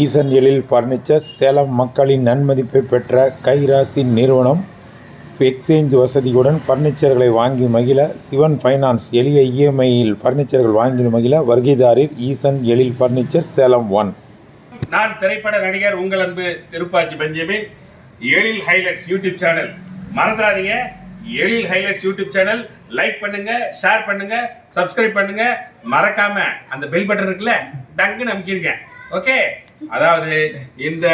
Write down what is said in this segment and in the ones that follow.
ஈசன் எழில் furnitures Salem மக்களின் நன்மதிப்பை பெற்ற கைராசி நிறுவனம் எக்ஸ்சேஞ்ச் வசதியுடன் ஃபர்னிச்சர்களை வாங்கி மகிழ சிவன் ஃபைனான்ஸ் எளிய இஎம்ஐயில் ஃபர்னிச்சர்கள் வாங்கி மகிழ வருகைதாரர் ஈசன் எழில் ஃபர்னிச்சர் சேலம் ஒன் நான் திரைப்பட நடிகர் உங்கள் அன்பு Thiruppachi Benjamin Ezhil highlights YouTube channel. மறந்துடாதீங்க Ezhil highlights YouTube channel. Like பண்ணுங்க ஷேர் பண்ணுங்க சப்ஸ்கிரைப் பண்ணுங்க. மறக்காம அந்த பெல் பட்டன் இருக்குல்ல டங்குன்னு அமுக்கிருங்க. ஓகே அதாவது இந்த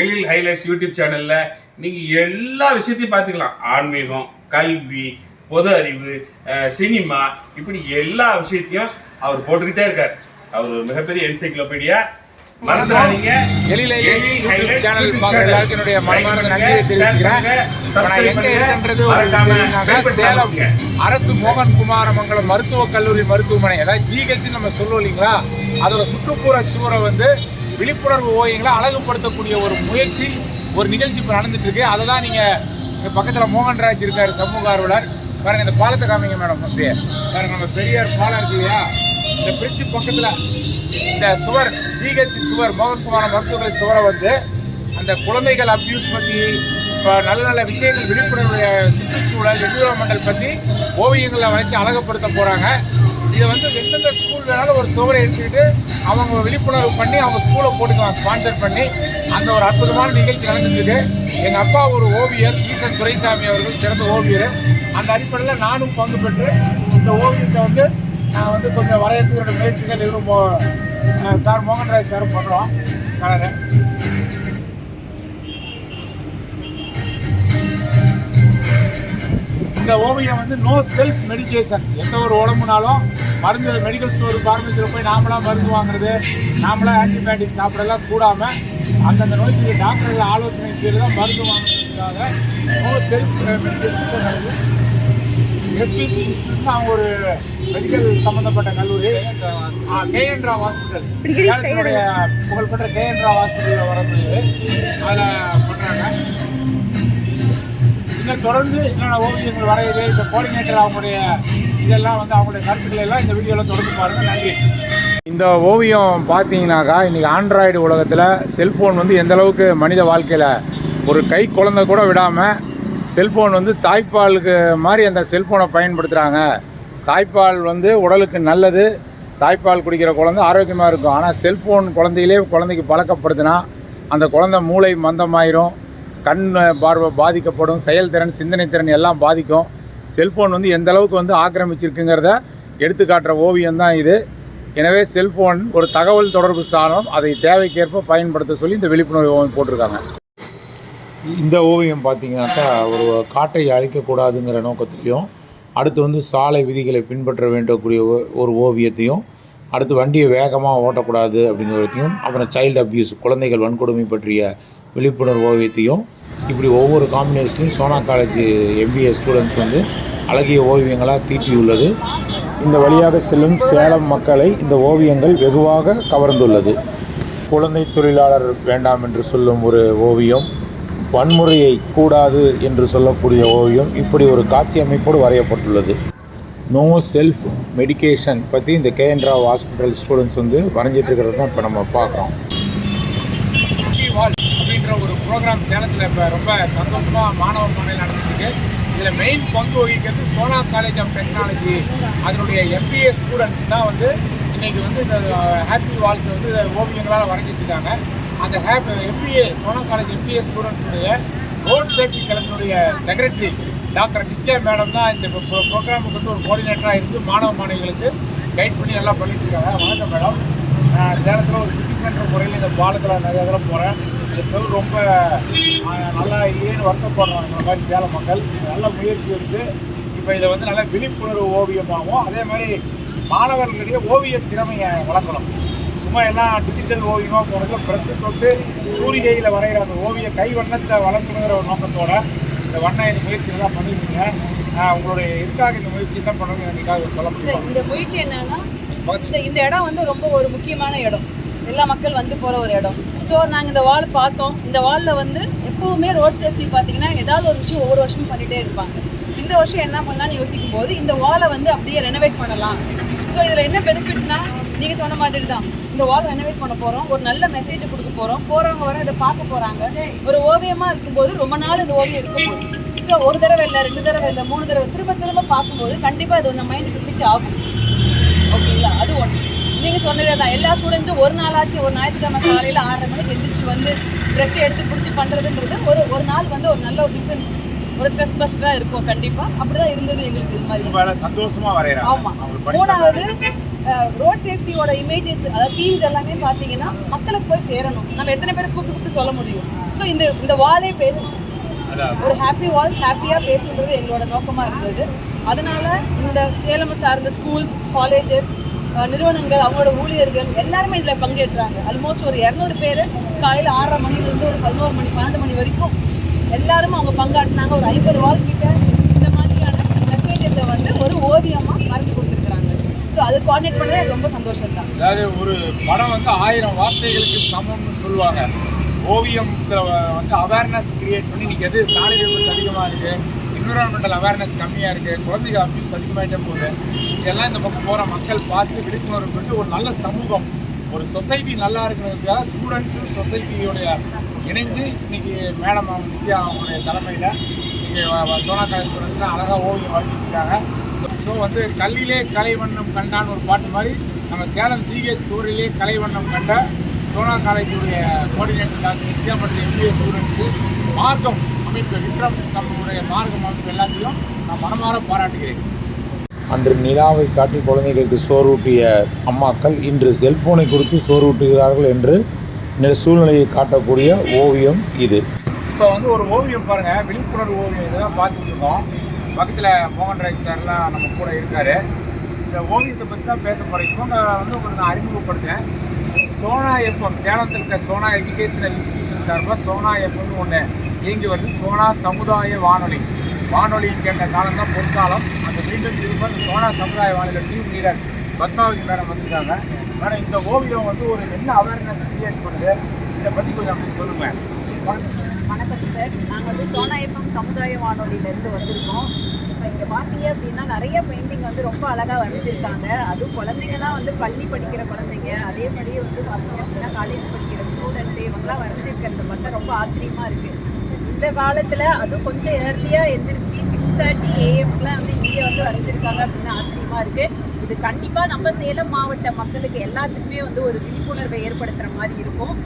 எழில் ஹைலைட்ஸ் யூடியூப் சேனல்ல நீங்க எல்லா விஷயத்தையும் பார்த்துக்கலாம். ஆன்மீகம் கல்வி பொது அறிவு சினிமா இப்படி எல்லா விஷயத்தையும் அவர் போட்டுக்கிட்டே இருக்கார். அவர் ஒரு மிகப்பெரிய என்சைக்ளோபீடியா மறந்துடாதீங்க. சேனல் பார்க்குற. எல்லாருக்கும் என்னுடைய மனமார்ந்த நன்றியை தெரிவிச்சுக்கிறேன். நான் எங்க இருக்கின்றது சேலம். அரசு மோகன் குமாரமங்கலம் மருத்துவக் கல்லூரி மருத்துவமனை அதாவது ஜிஹெச் நம்ம சொல்லுவோம் இல்லைங்களா? அதோட சுற்றுப்புற சுவரை வந்து விழிப்புணர்வு ஓவியங்களை அழகுபடுத்தக்கூடிய ஒரு முயற்சி ஒரு நிகழ்ச்சி இப்போ நடந்துட்டு இருக்கு அதை தான் நீங்கள் பக்கத்தில் பக்கத்துல மோகன்ராஜ் இருக்கார் சமூக ஆர்வலர். பாருங்க இந்த பாலத்தை காமிங்க மேடம் அப்படியே பாருங்க நம்ம பெரியார் பாலம் இருக்கு இல்லையா? இந்த பிரிட்ஜு பக்கத்தில் இந்த சுவர் ஜிஹெச் சுவர் மோகன்குமார மருத்துவமனை சுவரை வந்து அந்த குழந்தைகள் அப்யூஸ் பற்றி இப்போ நல்ல நல்ல விஷயங்கள் விழிப்புணர்வு சுற்றுச்சூழல் என்விரான்மெண்டல் பற்றி ஓவியங்களை வரைச்சி அழகுப்படுத்த போகிறாங்க இதை வந்து எந்தெந்த ஸ்கூல் வேணாலும் ஒரு சுவரை எடுத்துக்கிட்டு அவங்க விழிப்புணர்வு பண்ணி அவங்க ஸ்கூலை போட்டுக்கலாம் ஸ்பான்சர் பண்ணி அந்த ஒரு அற்புதமான நிகழ்ச்சி நடந்துட்டு எங்கள் அப்பா ஒரு ஓவியர் ஈசன் துரைசாமி அவர்கள் சிறந்த ஓவியர். அந்த அடிப்படையில் நானும் பங்கு பெற்று இந்த ஓவியத்தை வந்து நான் வந்து கொஞ்சம் வரையத்துக்கிற முயற்சிகள் இவரும் சார் மோகன்ராஜ் சாரும் பண்ணுறோம் கலரை இந்த ஓவியம் வந்து நோ செல்ஃப் மெடிகேஷன் எந்த ஒரு உடம்புனாலும் மருந்து மெடிக்கல் ஸ்டோர் ஃபார்மசியில் போய் நாமளாக மருந்து வாங்குறது நாமளாக ஆன்டிபயோட்டிக் சாப்பிடலாம் கூடாமல் அந்தந்த நோய்க்கு டாக்டர்கள் ஆலோசனை பேர் தான் மருந்து வாங்குறதுக்காக நோ செல்ஃப் மெடிகேஷன் எஸ்பிசி அவங்க ஒரு மெடிக்கல் சம்மந்தப்பட்ட கல்லூரி. கேஎன் ராவ் ஹாஸ்பிட்டல் சேலத்தினுடைய புகழ்பெற்ற கேஎன் ராவ் ஹாஸ்பிட்டலில் வரது அதில் பண்ணுறாங்க இன்னும் தொடர்ந்து என்னென்ன ஓவியங்கள் வரையுது இந்த கோஆர்டினேட்டர் அவங்களுடைய இதெல்லாம் வந்து அவங்களுடைய கருத்துக்களை எல்லாம் இந்த வீடியோவில் தொடர்ந்து பாருங்கள் நன்றி. இந்த ஓவியம் பார்த்தீங்கன்னாக்கா இன்றைக்கி ஆண்ட்ராய்டு உலகத்தில் செல்ஃபோன் வந்து எந்த அளவுக்கு மனித வாழ்க்கையில் ஒரு கை குழந்த கூட விடாமல் செல்ஃபோன் வந்து தாய்ப்பாலுக்கு மாதிரி அந்த செல்ஃபோனை பயன்படுத்துகிறாங்க தாய்ப்பால் வந்து உடலுக்கு நல்லது தாய்ப்பால் குடிக்கிற குழந்தை ஆரோக்கியமாக இருக்கும். ஆனால் செல்ஃபோன் குழந்தையிலே குழந்தைக்கு பழக்கப்படுத்தினா அந்த குழந்தை மூளை மந்தமாயிரும். கண் பார்வை பாதிக்கப்படும் செயல்திறன் சிந்தனை திறன் எல்லாம் பாதிக்கும். செல்ஃபோன் வந்து எந்த அளவுக்கு வந்து ஆக்கிரமிச்சிருக்குங்கிறத எடுத்துக்காட்டுற ஓவியம் தான் இது. எனவே செல்ஃபோன் ஒரு தகவல் தொடர்பு சாதனம் அதை தேவைக்கேற்ப பயன்படுத்த சொல்லி இந்த விழிப்புணர்வு ஓவியம் போட்டிருக்காங்க. இந்த ஓவியம் பார்த்தீங்கன்னாக்கா ஒரு காட்டை அழிக்கக்கூடாதுங்கிற நோக்கத்திலையும் அடுத்து வந்து சாலை விதிகளை பின்பற்ற வேண்டக்கூடிய ஒரு ஓவியத்தையும் அடுத்து வண்டியை வேகமாக ஓட்டக்கூடாது அப்படிங்கிறதையும் அப்புறம் சைல்டு அப்யூஸ் குழந்தைகள் வன்கொடுமை பற்றிய விழிப்புணர்வு ஓவியத்தையும் இப்படி ஒவ்வொரு காம்பினேஷன்லையும் சோனா காலேஜ் எம்பிஏ ஸ்டூடெண்ட்ஸ் வந்து அழகிய ஓவியங்களாக தீட்டியுள்ளது. இந்த வழியாக செல்லும் சேலம் மக்களை இந்த ஓவியங்கள் வெகுவாக கவர்ந்துள்ளது. குழந்தை தொழிலாளர் வேண்டாம் என்று சொல்லும் ஒரு ஓவியம் வன்முறையை கூடாது என்று சொல்லக்கூடிய ஓவியம் இப்படி ஒரு காட்சி அமைப்போடு வரையப்பட்டுள்ளது. நோ செல்ஃப் மெடிகேஷன் பற்றி இந்த கேஎன் ராவ் ஹாஸ்பிட்டல் ஸ்டூடெண்ட்ஸ் வந்து வரைஞ்சிட்டு இருக்கிறது தான் இப்போ நம்ம பார்க்குறோம். வால் அப்படின்ற ஒரு ப்ரோக்ராம் சேலத்தில் இப்போ ரொம்ப சந்தோஷமாக மாணவ மாநிலம் நடந்துருக்கு இதில் மெயின் பங்கு வகிக்கிறது சோனா காலேஜ் ஆஃப் டெக்னாலஜி அதனுடைய எம்பிஏ ஸ்டூடெண்ட்ஸ் தான் வந்து இன்றைக்கி வந்து இந்த uh, ஹாப்பி வால்ஸ் வந்து ஓவியங்களால் வரைஞ்சிட்டு இருக்காங்க. அந்த ஹேப் எம்பிஏ சோனா காலேஜ் எம்பிஏ ஸ்டூடெண்ட்ஸுடைய ரோட் சேஃப்டி கிளப்பினுடைய செக்ரட்டரி டாக்டர் நித்யா மேடம் தான் இந்த ப்ரோக்ராமுக்கு வந்து ஒரு கோஆர்டினேட்டராக இருந்து மாணவ மாணவிகளுக்கு கைட் பண்ணி எல்லாம் பண்ணிட்டு இருக்காங்க. வணக்கம் மேடம். சேலத்தில் ஒரு சிட்டி சென்டர் முறையில் இந்த பாலத்தில் நிறைய தடவை போகிறேன் இந்த செல் ரொம்ப நல்லா இல்லையேன்னு வருத்தப்படுறாங்க இந்த மாதிரி சேலம் மக்கள். நல்ல முயற்சி இருக்குது இப்போ இதை வந்து நல்ல விழிப்புணர்வு ஓவியமாகவும் அதே மாதிரி மாணவர்களிடையே ஓவிய திறமையை வளர்க்கணும். சும்மா எல்லாம் டிஜிட்டல் ஓவியமாக போனது ப்ரெஸ்ஸு தொட்டு சூரிகையில் வரைகிற அந்த ஓவிய கைவண்ணத்தை வளர்க்கணுங்கிற ஒரு நோக்கத்தோட இந்த வண்ண இந்த முயற்சியெல்லாம் பண்ணியிருக்கீங்க. ஆஹ், உங்களுடைய எதுக்காக இந்த முயற்சி என்ன எனக்காக சொல்ல முடியுமா? இந்த முயற்சி என்னன்னா இந்த இந்த இடம் வந்து ரொம்ப ஒரு முக்கியமான இடம். எல்லா மக்கள் வந்து போகிற ஒரு இடம். ஸோ நாங்கள் இந்த வால் பார்த்தோம். இந்த வாலில் வந்து எப்பவுமே ரோட் சேஃப்டி பார்த்தீங்கன்னா ஏதாவது ஒரு விஷயம் ஒவ்வொரு வருஷமும் பண்ணிகிட்டே இருப்பாங்க. இந்த வருஷம் என்ன பண்ணலாம்னு யோசிக்கும் போது இந்த வாலை வந்து அப்படியே ரெனோவேட் பண்ணலாம். ஸோ இதில் என்ன பெனிஃபிட்னா நீங்கள் சொன்ன மாதிரி தான் இந்த வால் ரெனோவேட் பண்ண போறோம்? ஒரு நல்ல மெசேஜ் கொடுக்க போறோம். போறவங்க வர இதை பார்க்க போறாங்க. ஒரு ஓவியமா இருக்கும்போது ரொம்ப நாள் இந்த ஓவியம் இருக்க போகுது. ஸோ ஒரு தடவை இல்லை ரெண்டு தடவை இல்லை மூணு தடவை திரும்ப திரும்ப பார்க்கும்போது கண்டிப்பா இது நம்ம மைண்டுக்கு ஃபிட் ஆகும். ஓகேங்களா? அது ஒன்று நீங்கள் சொன்னதே தான் எல்லா ஸ்டூடெண்ட்ஸும் ஒரு நாளாச்சு ஒரு ஞாயிற்றுக்கிழமை காலையில் ஆறரை மணிக்கு எந்திரிச்சு வந்து ட்ரெஸ் எடுத்து பிடிச்சி பண்ணுறதுன்றது ஒரு ஒரு நாள் வந்து ஒரு நல்ல ஒரு டிஃப்ரென்ஸ் ஒரு ஸ்ட்ரெஸ் பஸ்டராக இருக்கும். கண்டிப்பாக அப்படி தான் இருந்தது எங்களுக்கு இது மாதிரி. ரொம்ப சந்தோஷமா வரைகிறாங்க ஆமா. அவங்க பணி மூணாவது ரோட் சேஃப்டியோட இமேஜஸ் அதாவது தீம்ஸ் எல்லாமே பார்த்தீங்கன்னா மக்களுக்கு போய் சேரணும். நம்ம எத்தனை பேர் கூப்பிட்டு கூப்பிட்டு சொல்ல முடியும்? ஸோ இந்த இந்த வாலே பேசணும் ஒரு ஹாப்பி வால்ஸ் ஹாப்பியாக பேசுன்றது எங்களோட நோக்கமாக இருந்தது. அதனால இந்த சேலம் சார்ந்த ஸ்கூல்ஸ் காலேஜஸ் நிறுவனங்கள் அவங்களோட ஊழியர்கள் எல்லாருமே இதில் பங்கேற்றாங்க. ஆல்மோஸ்ட் ஒரு இரநூறு பேர் காலையில் ஆறரை மணிலேருந்து ஒரு பதினோரு மணி பன்னெண்டு மணி வரைக்கும் எல்லாரும் அவங்க பங்காற்றினாங்க. ஒரு ஐம்பது வால் கிட்ட இந்த மாதிரியான மெசேஜஸை வந்து ஒரு ஓவியமாக வரைஞ்சி கொடுத்துருக்குறாங்க ஸோ அது கோஆர்டினேட் பண்ணவே ரொம்ப சந்தோஷம் தான் அதாவது ஒரு படம் வந்து ஆயிரம் வார்த்தைகளுக்கு சமம்னு சொல்லுவாங்க. ஓவியம் வந்து அவேர்னஸ் கிரியேட் பண்ணி இன்னைக்கு எது சாலை விபத்து அதிகமாக இருக்குது என்விரான்மெண்டல் அவேர்னஸ் கம்மியாக இருக்குது குழந்தைகள் அபியூஸ் அதிகமாகிட்டே போகுது. இதெல்லாம் இந்த பக்கம் போகிற மக்கள் பார்த்து விழிப்புணர்வு பெற்று ஒரு நல்ல சமூகம். ஒரு சொசைட்டி நல்லா இருக்கிறதுக்காக ஸ்டூடெண்ட்ஸும் சொசைட்டியோடைய இணைஞ்சு இன்னைக்கு மேடம் அவங்க நித்யா அவங்களுடைய தலைமையில் இங்கே சோனா காலேஜ் ஸ்டூடெண்ட்ஸ்லாம் அழகாக ஓவியம் வரைஞ்சிருக்காங்க ஸோ வந்து கல்லிலே கலைவண்ணம் கண்டான்னு ஒரு பாட்டு மாதிரி நம்ம சேலம் ஜிஹெச் சூரிலே கலைவண்ணம் கண்ட சோனா காலேஜுடைய கோஆர்டினேட்டர் டாக்டர் மற்றும் எம்பிஏ ஸ்டூடெண்ட்ஸு மார்க்கம் அமைப்பு விக்ரம் நம்மளுடைய மார்க்கம் அமைப்பு எல்லாத்தையும் நான் மனமாற பாராட்டுகிறேன். அன்று நிலாவை காட்டி குழந்தைகளுக்கு சோறூட்டிய அம்மாக்கள் இன்று செல்போனை கொடுத்து சோறூட்டுகிறார்கள் என்று சூழ்நிலையை காட்டக்கூடிய ஓவியம் இது. இப்போ வந்து ஒரு ஓவியம் பாருங்க விழிப்புணர்வு ஓவியம் இதெல்லாம் பார்த்துட்டு இருக்கோம். பக்கத்தில் மோகன் ராஜ் சார்லாம் நம்ம கூட இருக்கார். இந்த ஓவியத்தை பற்றி தான் பேச போகிறேன் இவங்க வந்து உங்களுக்கு நான் அறிமுகப்படுத்தேன் சோனா எஃப்எம் சேலத்தில் இருக்க சோனா எஜுகேஷனல் இன்ஸ்டிடியூஷன் சார்பாக சோனா எஃப்எம்னு ஒன்று இயங்கி வருது. சோனா சமுதாய வானொலி. வானொலி கேட்ட காலம் தான் பொற்காலம். அந்த மீண்டும் திரும்ப சோனா சமுதாய வானொலி டீம் லீடர் பத்மாவதி மேடம் வந்திருக்காங்க. மேடம் இந்த ஓவியம் வந்து ஒரு என்ன அவேர்னஸ் கிரியேட் பண்ணுது? இதை பற்றி கொஞ்சம் அப்படி சொல்லுங்கள் வணக்கம் சார். நாங்கள் வந்து சோனா சமுதாய வானொலியிலேருந்து வந்திருக்கோம். இப்போ இங்கே பார்த்தீங்க அப்படின்னா நிறைய பெயிண்டிங் வந்து ரொம்ப அழகாக வரைஞ்சிருக்காங்க. அதுவும் குழந்தைங்க தான் வந்து பள்ளி படிக்கிற குழந்தைங்க. அதே மாதிரியே வந்து பார்த்தீங்க அப்படின்னா காலேஜ் படிக்கிற ஸ்டூடெண்ட்டு இவங்கெல்லாம் வரைஞ்சிருக்கிறத பார்த்தா ரொம்ப ஆச்சரியமாக இருக்குது இந்த காலத்தில் அதுவும் கொஞ்சம் ஏர்லியாக எந்திரிச்சு சிக்ஸ் தேர்ட்டி ஏஎம்க்குலாம் வந்து இங்கே வந்து வரைஞ்சிருக்காங்க அப்படின்னு ஆச்சரியமாக இருக்குது இது கண்டிப்பாக நம்ம சேலம் மாவட்ட மக்களுக்கு எல்லாத்துக்குமே வந்து ஒரு விழிப்புணர்வை ஏற்படுத்துகிற மாதிரி இருக்கும்.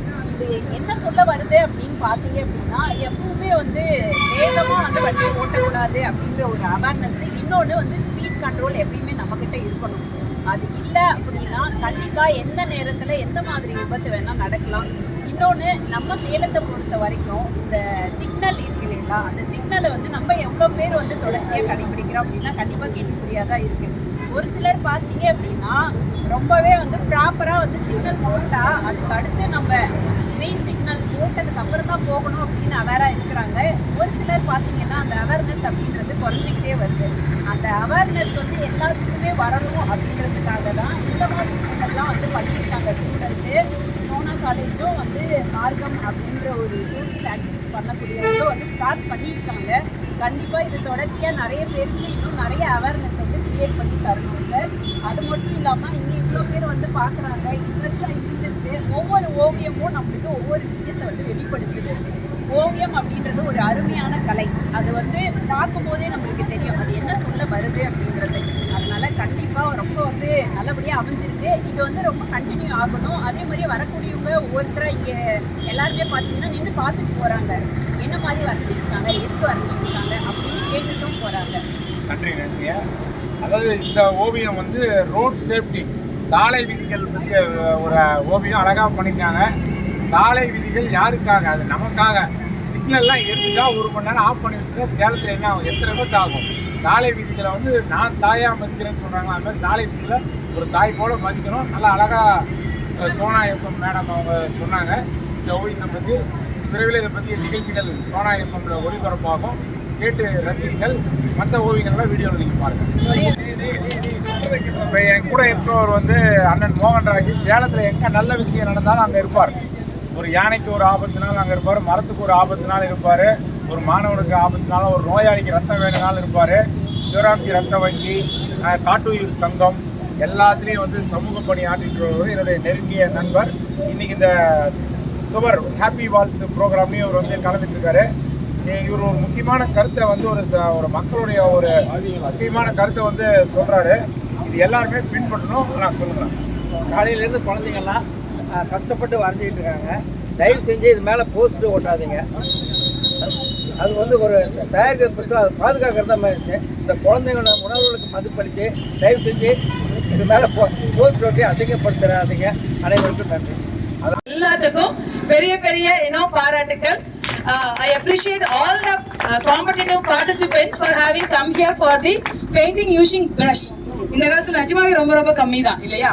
அது என்ன சொல்ல வருது அப்படின்னு பார்த்தீங்க அப்படின்னா எப்பவுமே வந்து வேகமாக வந்து வண்டி ஓட்டக்கூடாது அப்படின்ற ஒரு அவேர்னஸ் இன்னொன்று வந்து ஸ்பீட் கண்ட்ரோல் எப்பயுமே நம்மக்கிட்ட இருக்கணும். அது இல்லை அப்படின்னா கண்டிப்பாக எந்த நேரத்தில் எந்த மாதிரி விபத்து வேணால் நடக்கலாம். இன்னொன்று நம்ம சேலத்தை பொறுத்த வரைக்கும் இந்த சிக்னல் இருக்கு இல்லைங்களா? அந்த சிக்னலை வந்து நம்ம எவ்வளோ பேர் வந்து தொடர்ச்சியாக கடைபிடிக்கிறோம் அப்படின்னா கண்டிப்பாக கேள்விக்குறியாக தான் இருக்குது ஒரு சிலர் பார்த்தீங்க அப்படின்னா ரொம்பவே வந்து ப்ராப்பராக வந்து சிக்னல் போட்டால் அதுக்கு அடுத்து நம்ம கிரீன் சிக்னல் போட்டதுக்கு அப்புறம் தான் போகணும் அப்படின்னு அவேராக இருக்கிறாங்க. ஒரு சிலர் பார்த்தீங்கன்னா அந்த அவேர்னஸ் அப்படின்றது குறைஞ்சிக்கிட்டே வருது. அந்த அவேர்னஸ் வந்து எல்லாத்துக்குமே வரணும் அப்படின்றதுக்காக தான் இந்த மாதிரி விஷயங்கள்லாம் வந்து பண்ணியிருக்காங்க ஸ்டூடெண்ட்டு சோனா காலேஜும் வந்து மார்க்கம் அப்படின்ற ஒரு சோசியல் ஆக்டிவிட்டி பண்ணக்கூடியவங்களும் வந்து ஸ்டார்ட் பண்ணியிருக்காங்க. கண்டிப்பாக இது தொடர்ச்சியாக நிறைய பேருக்கு இன்னும் நிறைய அவேர்னஸ் வந்து கிரியேட் பண்ணி தரணும் சார் அது மட்டும் இல்லாமல் இங்கே இவ்வளோ பேர் வந்து பார்க்குறாங்க இன்ட்ரெஸ்டாக ஒவ்வொரு ஓவியமும் நம்மளுக்கு ஒவ்வொரு விஷயத்தை வந்து வெளிப்படுத்துது. ஓவியம் அப்படின்றது ஒரு அருமையான கலை. அது வந்து பார்க்கும்போதே நம்மளுக்கு தெரியும். அது என்ன சொல்ல வருது அப்படின்றது. அதனால கண்டிப்பாக ரொம்ப வந்து நல்லபடியாக அமைஞ்சிருக்கு. இது வந்து ரொம்ப கண்டினியூ ஆகணும். அதே மாதிரி வரக்கூடியவங்க ஒவ்வொருத்தராக இங்கே எல்லாருமே பார்த்தீங்கன்னா நின்று பார்த்துட்டு போகிறாங்க என்ன மாதிரி வரைஞ்சிருக்காங்க? எதுக்கு வரைஞ்சிருக்காங்க? அப்படின்னு கேட்டுட்டும் போகிறாங்க நன்றி நன்றியா? அதாவது இந்த ஓவியம் வந்து ரோட் சேஃப்டி சாலை விதிகள் பற்றிய ஒரு ஓவியம் அழகாக பண்ணியிருக்காங்க. சாலை விதிகள் யாருக்காக? அது நமக்காக. சிக்னல்லாம் எடுத்துட்டா ஒரு மணி நேரம் ஆஃப் பண்ணி வச்சுட்டா சேலத்தில் என்ன ஆகும்? எத்தனை பேர்த்து ஆகும்? சாலை விதிகளை வந்து நான் தாயாக மதிக்கிறேன்னு சொல்கிறாங்க அது மாதிரி சாலை விதிகளை ஒரு தாய் போல் மதிக்கணும். நல்லா அழகாக சோனா எஃப்எம் மேடம் அவங்க சொன்னாங்க. இந்த ஓவியத்தை பற்றி விரைவில் இதை பற்றிய நிகழ்ச்சிகள் சோனா எஃப்எம்ல ஒளிபரப்பாகும். கேட்டு ரசிகர்கள் மற்ற ஓவியங்கள்லாம் வீடியோவில் நீங்கள் பாருங்கள் இப்போ என் கூட இருக்கிறவர் வந்து அண்ணன் மோகன் ராஜி. சேலத்தில் எங்கே நல்ல விஷயம் நடந்தாலும் அங்கே இருப்பார். ஒரு யானைக்கு ஒரு ஆபத்துனாலும் அங்கே இருப்பார் மரத்துக்கு ஒரு ஆபத்துனாலும் இருப்பார் ஒரு மாணவனுக்கு ஆபத்துனாலும் ஒரு நோயாளிக்கு ரத்தம் வேணுனாலும் இருப்பார். சிவராம்ஜி ரத்த வங்கி காட்டுயிர் சங்கம் எல்லாத்துலேயும் வந்து சமூக பணி ஆற்றிட்டு வருவது என்னுடைய நெருங்கிய நண்பர். இன்றைக்கி இந்த சுவர் ஹாப்பி வால்ஸ் ப்ரோக்ராம்லையும் இவர் வந்து கலந்துட்டுருக்காரு. இவர் ஒரு முக்கியமான கருத்தை வந்து ஒரு ச- ஒரு மக்களுடைய ஒரு முக்கியமான கருத்தை வந்து சொல்கிறாரு இது எல்லாருமே பின்பற்றணும் நான் சொல்லுறேன் காலையிலேருந்து குழந்தைங்கள்லாம் கஷ்டப்பட்டு வரைஞ்சிக்கிட்டு இருக்காங்க. தயவு செஞ்சு இது மேலே போஸ்ட்டு ஓட்டாதீங்க அது வந்து ஒரு தயாரிக்கிற ஸ்பெஷலாக அதை பாதுகாக்கிறது தான் இருக்கு இந்த குழந்தைங்களோட உணவுகளுக்கு மதிப்பளித்து தயவு செஞ்சு இது மேலே போ போஸ்ட் ஓட்டி அதிகப்படுத்துறாதீங்க அனைவருக்கும் நன்றி. எல்லாத்துக்கும் பெரிய பெரிய இன்னும் பாராட்டுக்கள். I appreciate all the competitive participants for having come here for the painting using brush இந்த காலத்துல நிஜமாவே ரொம்ப ரொம்ப கம்மி தான் இல்லையா?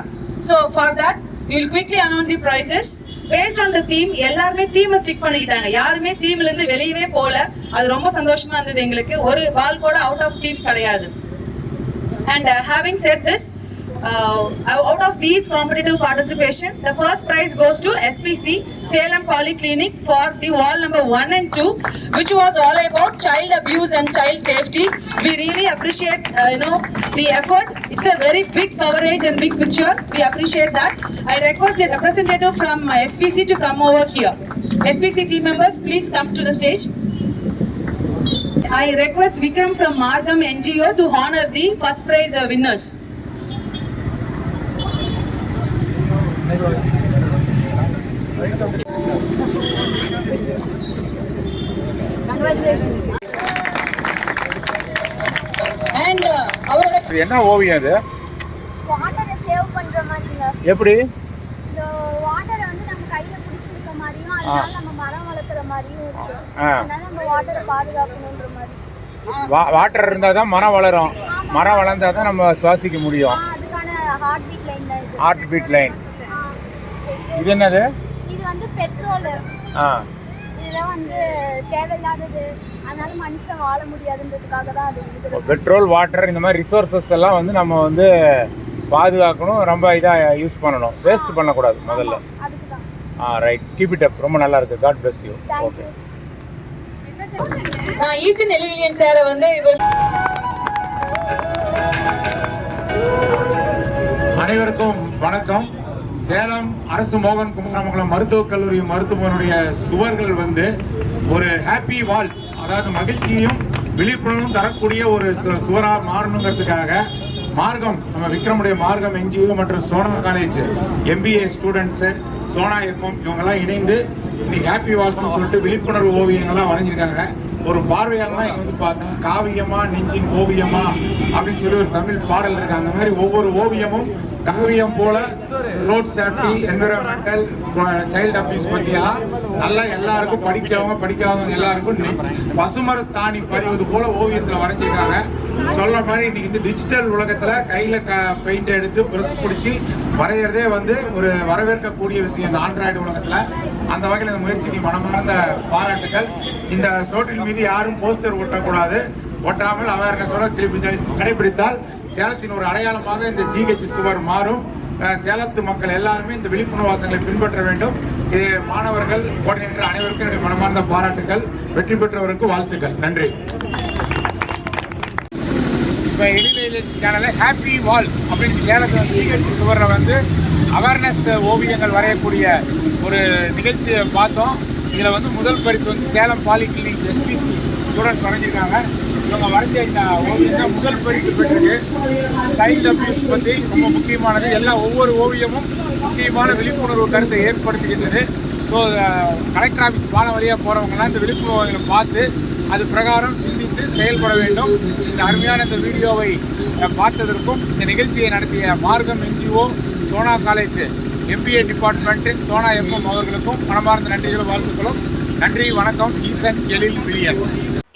So for that will quickly announce the prizes based on the theme எல்லாருமே தீமை ஸ்டிக் பண்ணிக்கிட்டாங்க. யாருமே தீம்ல இருந்து வெளியவே போல அது ரொம்ப சந்தோஷமா இருந்தது எங்களுக்கு. ஒரு வால் கூட அவுட் ஆஃப் தீம் கிடையாது. And having set this out of these competitive participation, the first prize goes to SPC Salem Polyclinic for the wall number one and two, which was all about child abuse and child safety. We really appreciate, uh, you know, the effort. It's a very big coverage and big picture. We appreciate that. I request the representative from uh, SPC to come over here. SPC team members, please come to the stage. I request Vikram from Margam NGO to honor the first prize uh, winners. என்ன ஓவியம் இது? வாட்டரை save பண்ற மாதிரிங்க எப்படி? இந்த வாட்டரை வந்து நம்ம கையில பிடிச்சிருக்க மாதிரியும் அதனால நம்ம மரம் வளர்க்குற மாதிரியும் இருக்கு. ஆ. அதனால நம்ம வாட்டரை பாதுகாக்கணுன்ற மாதிரி. வா வாட்டர் இருந்தால் தான் மரம் வளரும். மரம் வளர்ந்தால் தான் நம்ம சுவாசிக்க முடியும். அதுக்கான heart beat line heart beat line. இது என்னது? இது வந்து பெட்ரோல். ஆ. இதெல்லாம் வந்து தேவையில்லாதது. அதனால மனுஷன் வாழ முடியாதுன்றதுக்காக தான் அது பெட்ரோல் வாட்டர் இந்த மாதிரி ரிசோர்சஸ் எல்லாம் வந்து நம்ம வந்து பாதுகாக்கணும் ரொம்ப இதாக யூஸ் பண்ணணும். வேஸ்ட் பண்ணக்கூடாது முதல்ல. அதுக்கு தான். Ah right keep it up ரொம்ப நல்லா இருக்கு. God bless you okay eastern எலிவிலியன் சாரை வந்து அனைவருக்கும் வணக்கம். சேலம் அரசு மோகன் குமாரமங்கலம் மருத்துவக் கல்லூரி மருத்துவமனுடைய சுவர்கள் வந்து ஒரு ஹாப்பி வால்ஸ் அதாவது மகிழ்ச்சியும் விழிப்புணர்வும் தரக்கூடிய ஒரு சுவராக மாறணுங்கிறதுக்காக மார்க்கம் நம்ம விக்ரமுடைய மார்க்கம் என்ஜிஓ மற்றும் Sona college MBA students Sona FM இவங்கெல்லாம் இணைந்து இன்னைக்கு ஹாப்பி வால்ஸ்னு சொல்லிட்டு விழிப்புணர்வு ஓவியங்கள்லாம் வரைஞ்சிருக்காங்க. ஒரு பார்வையாளர்லாம் இங்க வந்து பார்த்தா காவியமா நெஞ்சின் ஓவியமா அப்படின்னு சொல்லி ஒரு தமிழ் பாடல் இருக்கு. அந்த மாதிரி ஒவ்வொரு ஓவியமும் காவியம் போல road safety environmental child abuse பத்தி நல்லா எல்லாருக்கும் படிக்கவங்க படிக்காதவங்க எல்லாருக்கும் நெ- பசுமர தாணி பதிவது போல ஓவியத்துல வரைஞ்சிருக்காங்க. சொல்ற மாதிரி இன்னைக்கு இந்த டிஜிட்டல் உலகத்துல கையில பெயிண்ட் எடுத்து பிரஸ் பிடிச்சி வரைகிறதே வந்து ஒரு வரவேற்கக்கூடிய விஷயம் இந்த ஆண்ட்ராய்டு உலகத்துல. அந்த வகையில் இந்த முயற்சிக்கு மனமார்ந்த பாராட்டுகள் இந்த சோட்டில் மீது யாரும் போஸ்டர் ஒட்டக்கூடாது. ஒட்டாமல் அவேர்னஸோட திருப்பி கடைபிடித்தால் சேலத்தின் ஒரு அடையாளமாக இந்த ஜிஹெச் சுவர் மாறும். சேலத்து மக்கள் எல்லாருமே இந்த விழிப்புணர்வு வாசங்களை பின்பற்ற வேண்டும். இது மாணவர்கள் கோஆர்டினேட்டர் அனைவருக்கும் என்னுடைய மனமார்ந்த பாராட்டுகள் வெற்றி பெற்றவருக்கு வாழ்த்துக்கள். நன்றி. இப்போ எடிலைலட்ஸ் சேனலில் ஹாப்பி வால்ஸ் அப்படின்னு சேலத்தில் ஜிஹெச் சுவரில் வந்து அவேர்னஸ் ஓவியங்கள் வரையக்கூடிய ஒரு நிகழ்ச்சியை பார்த்தோம். இதில் வந்து முதல் பரிசு வந்து சேலம் பாலிகிளினிக் எஸ்பிசி ஸ்டூடெண்ட்ஸ் வரைஞ்சிருக்காங்க. இவங்க வரைஞ்ச இந்த ஓவியம் முதல் பரிசு பெற்றிருக்கு. சைல்ட் அபியூஸ் பற்றி ரொம்ப முக்கியமானது. எல்லா ஒவ்வொரு ஓவியமும் முக்கியமான விழிப்புணர்வு கருத்தை ஏற்படுத்துகின்றது. ஸோ கலெக்டர் ஆஃபீஸ் பாலம் வழியாக போகிறவங்கலாம் இந்த விழிப்புணர்வுகளை பார்த்து அது பிரகாரம் சிந்தித்து செயல்பட வேண்டும். இந்த அருமையான இந்த வீடியோவை பார்த்ததற்கும் இந்த நிகழ்ச்சியை நடத்திய Markkam NGO Sona college MBA department Sona FM அவர்களுக்கும் மனமார்ந்த நன்றிகளும் வாழ்த்துக்களும். நன்றி வணக்கம். ஈசன் எழில் பிரியன்.